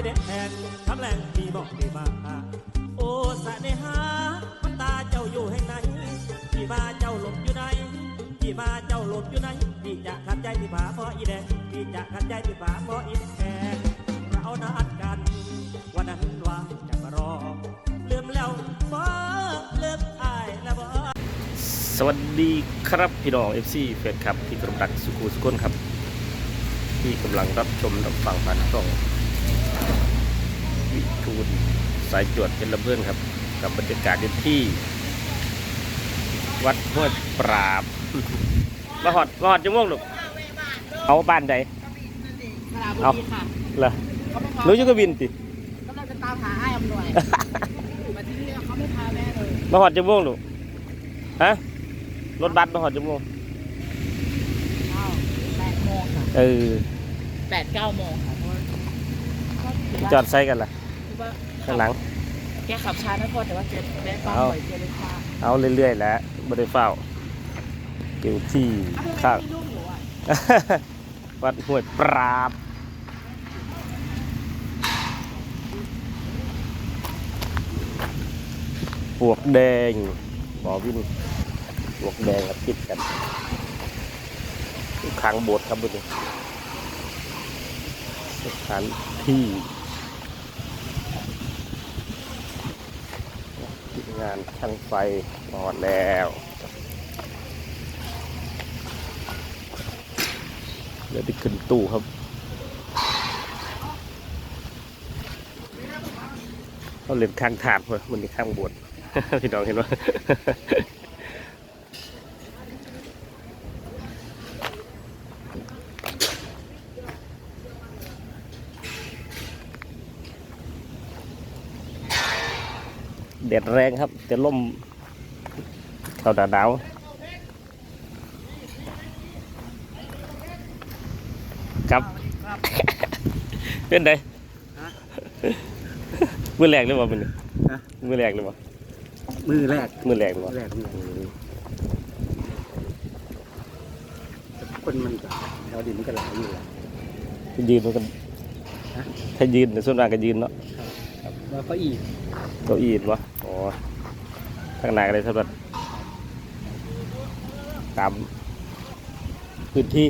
อีแดงคำแรงมีบอกมีมาโอ้สะเนหามันตาเจ้าอยู่แห่งไหนพี่มาเจ้าหลบอยู่ไหนพี่มาเจ้าหลบอยู่ไหนพี่จะขัดใจพี่ผาเพราะอีแดงพี่จะขัดใจพี่ผาเพราะอีแดงเรานัดกัน วันนั้นว่าจะมารอลืมแล้วบ่เลิกอายแล้วบ่สวัสดีครับพี่น้อง FC เฟสครับที่กำลังสุขุสุขนครับที่กำลังรับชมรับฟังผ่านช่อง ทูลสายจวดเป็นลำเพื่อนครับ กับบรรยากาศอยู่ที่ วัดห้วยปราบมาหอดมาหอดจังม่วงลูกเอาบ้านใดสระบุเอารีค่ะเหรอเขาไม่พารู้ยุกวินติกำลังจะตามหาไอ้อำนวยมาที่นี่เขาไม่พาแม่เลยมาหอดจังม่วงลูกฮะรถบัสมาหอดจังม่วงอ้าวแปดโมงค่ะเออแปดเก้าโมงค่ะเพราะว่าก็ถืว่าจอดใส่กันล่ะถือ ว่าข้างหลัง แกขับช้านะพ่อแต่ว่าแกแม่ปั๊มเอาบ่อยแกเลยพาเอาเรื่อยๆแล้วบริเฝ้าอยู่ที่อ้าวข้าง ไม่ ลูกหนูอะวัดห้วยปราบ ปวกแดงบอวินปวกแดงกับติดกันอยู่ข้างโบสถ์ครับบุญสถานที่ งานช่างไฟนอดแล้ว เดี๋ยวไปขึ้นตู้ครับเขาเล่นข้างถาดเพื่อมันมีข้างบวชพี่น้องเห็นว่า เด็ดแรงครับแต่ล่มเขาดาดาวครับเป็นไงมือแรกหรือเปล่ามันฮะมือแรกหรือเปล่ามือแรกมือแรกหรือเปล่าแรกมือคนมันก็แถวดินมันก็หลายอยู่แหละถ้ายืนมันก็ฮะถ้ายืนในส่วนมากก็ยืนเนาะครับ แล้วก็อีกเก้าอี้วะอ๋อข้างหน้าก็เลยสำหรับตามพื้นที่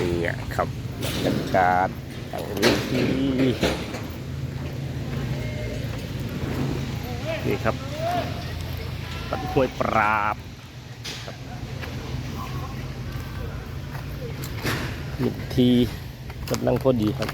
นี่อะครับบรรยากาศทางพื้นที่นี่ครับปัดห้วยปราบครับ มิดทีกำลังพอดีครับ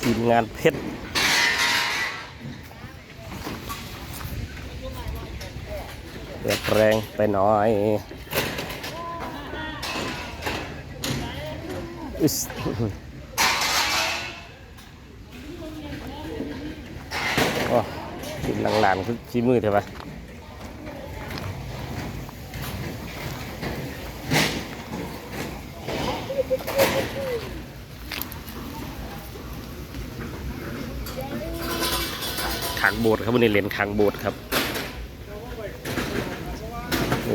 ทีมงานเพชร เดือดแรงไปหน่อยอึสโอ้ทีมหลังๆคือชี้มือเถอะปะขางโบสถ์ครับวันนี้เหรียนขางโบสถ์ครับ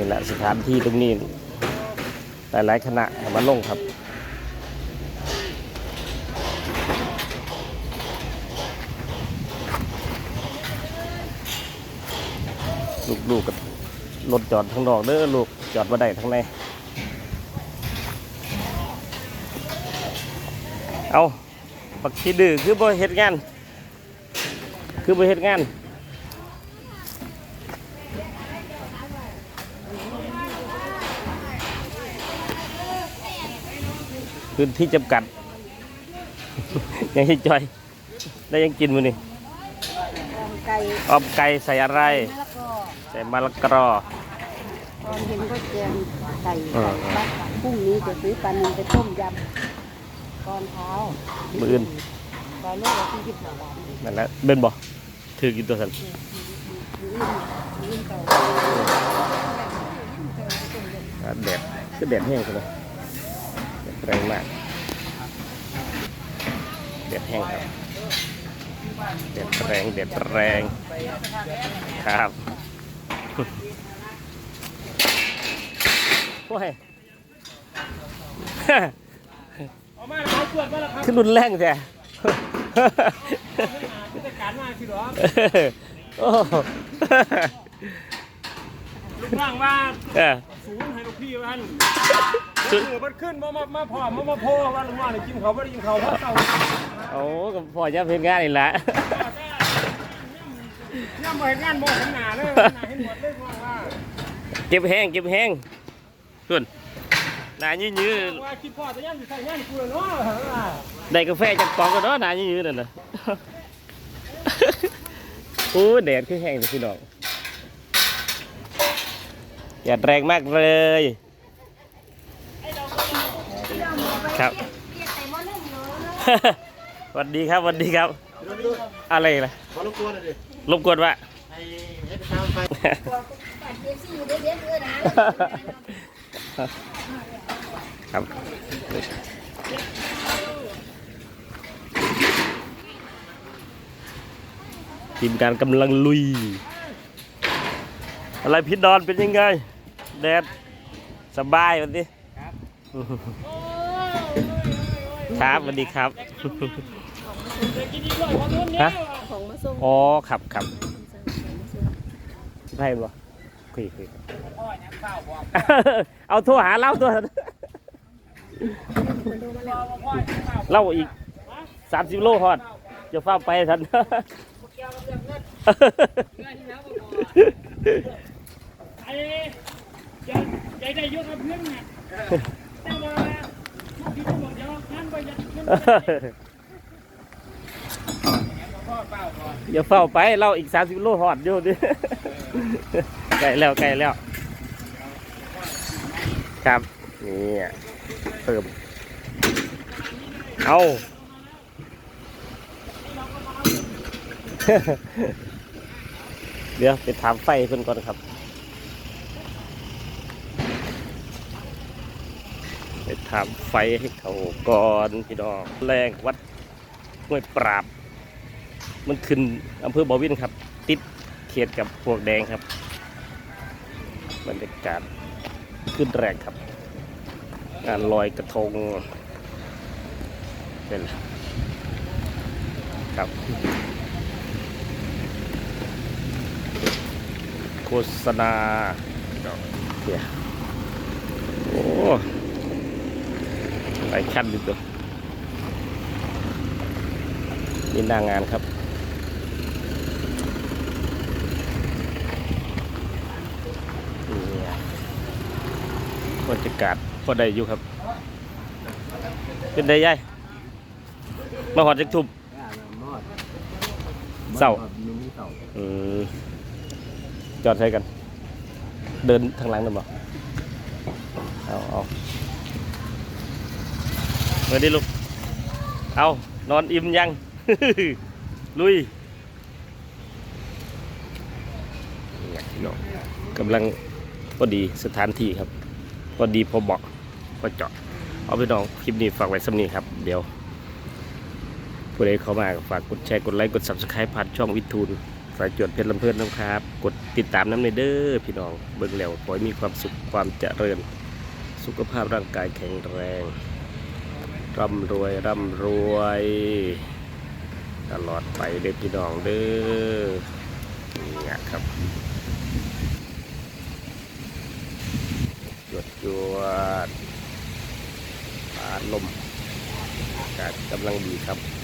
แหละสถานที่ตรงนี้ หลายๆคณะมาลงครับลูกๆกับรถจอดข้างนอกเด้อลูกจอดมาได้ทั้งใน เอาปักชีดื้อคือบ่เฮ็ดงาน คือบ่เฮ็ดงาน พื้นที่จำกัด ยังให้จอย ได้ยังกินมื้อนี่ไก่ออมไก่ใส่อะไรแล้วก็ใส่มะละกอ ตอนเย็นก็แกงไก่เออ ไก่บ้านพรุ่งนี้จะซื้อปลาหนึ่งไปต้มยำตอนเช้ามื้ออื่นตอนนี้เราที่ยี่สิบห้าบาทนั่นแหละเบนบ่ถือกินตัวสันมื้ออื่นมื้ออื่นเก่าอ่าแดดก็แดดแห้งใช่ไหม แดดแรงมากแดดแห้งครับแดดแรงแดดแรงครับโอ้ยเอามาเอาขวดมาแล้วครับขึ้นรุนแรงแท้ผู้จัดการมาสิหรอโอ้ลูกน้องว่าเออสูงให้ลูกพี่ว่าท่าน สุดเออมันขึ้นมามามาพอมามาโพว่าลูกน้องได้กินเขาไม่ได้กินเขาเพราะเต่าโอ้ก็พอจะเป็นงานนี่แหละย่ำมาเห็นงานบ่เห็นหน้าเลยหน้าเห็นหมดเลยว่าว่าเก็บแห้งเก็บแห้งส่วนหนายืดยืดว่าคิดพ่อจะย่ำอยู่ใส่งานกูเลยเนาะว่าได้กาแฟจากกองกันเนาะหนายืดยืดนั่นน่ะโอ้แดดคือแห้งเลยพี่น้องแดดแรงมากเลย ครับสวัสดีครับสวัสดีครับ อะไรล่ะขอรบกวนหน่อยดิรบกวนว่าให้ให้ไปตามไปครับทีมการกำลังลุย อะไรพิดดอนเป็นยังไง แดด สบายวันนี้ครับ สวัสดีครับฮะของมาส่งอ๋อครับครับใช่ปะคุยคุยเอาโทรหาเล่าตัวเล่าอีกสามสิบโลฮอดจะฟ้าไปทันไอ้ใจใจได้เยอะกับเพื่อนไงแต่ว่าลูกพี่ก็บ อกเดี๋ยวงานไปยัดเงินพ่อเปล่าเฝ้าไปเล่าอีกสามสิบโลฮอดอยู่ดิไกลแล้วไกลแล้ว ครับนี่เพิ่มเอาเดี๋ยวไปถามไฟเพิ่นก่อนครับ ไป ถามไฟให้เขาก่อนพี่น้องแรงวัดห้วยปราบ มันขึ้นอำเภอบ่อวินครับ ติดเขตกับพวกแดงครับบรรยากาศขึ้นแรงครับงานลอยกระทงเป็นครับโฆษณาเนี่ยโอ้ หลายขั้นดีตัวนี่หน้างานครับ นี่บรรยากาศพอได้อยู่ครับ เป็นได้ยัยมาหอดจักทุบเศร้าอืมจอดใช้กัน เดินทางหลังนั่นบ่เอาเอา มื่อดีลูก เอา นอนอิ่มยัง ลุยพี่น้องกำลังพอดีสถานที่ครับพอดีพอเหมาะพอเจาะ เอาไปน้องคลิปนี้ฝากไว้สำนีครับ เดี๋ยว ผู้ใดเข้ามาฝากกดแชร์กดไลค์กด subscribe ผ่านช่องวิทูลสายจวดเพชรลำเพื่อนนะครับ กดติดตามน้ำในเด้อพี่น้อง เบิ่งแล้วขอให้มีความสุขความเจริญ สุขภาพร่างกายแข็งแรง ร่ำรวยร่ำรวย ตลอดไปเด็กพี่น้องเด้อนี่ครับจวดจวดปาดลมอากาศกำลังดีครับ